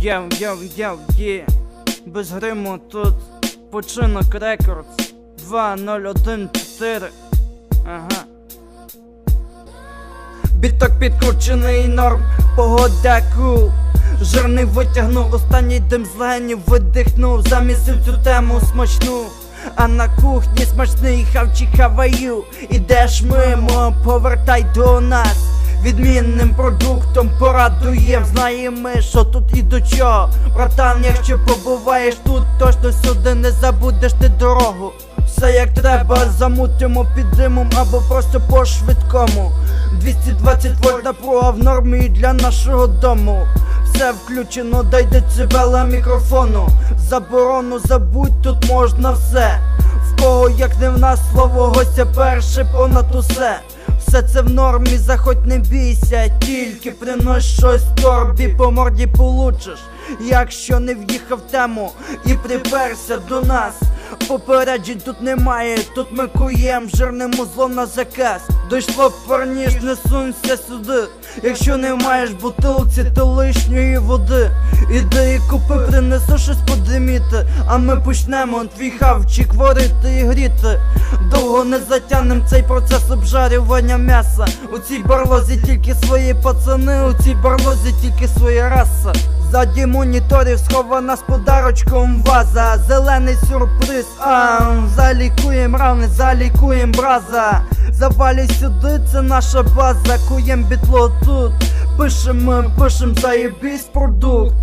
Йоу, йоу, йоу, є. Без гриму тут починок рекордс 2014. Ага. Біток підкручений норм, погода кул. Жирний витягнув, останній дим з легенів видихнув, замісив цю тему смачну. А на кухні смачний хавчик хаваю. Ідеш мимо, повертай до нас. Відмінним продуктом порадуєм, знаємо що тут і до чого. Братан, якщо побуваєш тут, точно сюди не забудеш ти дорогу. Все як треба, замутимо під димом або просто по швидкому. 220 вольт напруга в нормі для нашого дому. Все включено, дай децибела мікрофону. Заборону забудь, тут можна все. В кого, як не в нас, слово гостя перше понад усе. Все це в нормі, заходь не бійся, тільки принось щось торбі, по морді получиш. Якщо не в'їхав тему і приперся до нас. Попереджень тут немає, тут ми куєм жирним узлом на заказ. Дійшло парніш, не сунься сюди. Якщо не маєш бутилці, то лишньої води. Іди і купи, принесу щось подиміти. А ми почнемо твій хавчик варити і гріти. Довго не затягнем цей процес обжарювання м'яса. У цій барлозі тільки свої пацани, у цій барлозі тільки своя раса. Ззаді моніторів схована з подарочком ваза, зелений сюрприз, а залікуєм рани, залікуєм браза. Завалюй сюди, це наша база, куєм бітло тут. Пишем, ми пишем заєбісь продукт.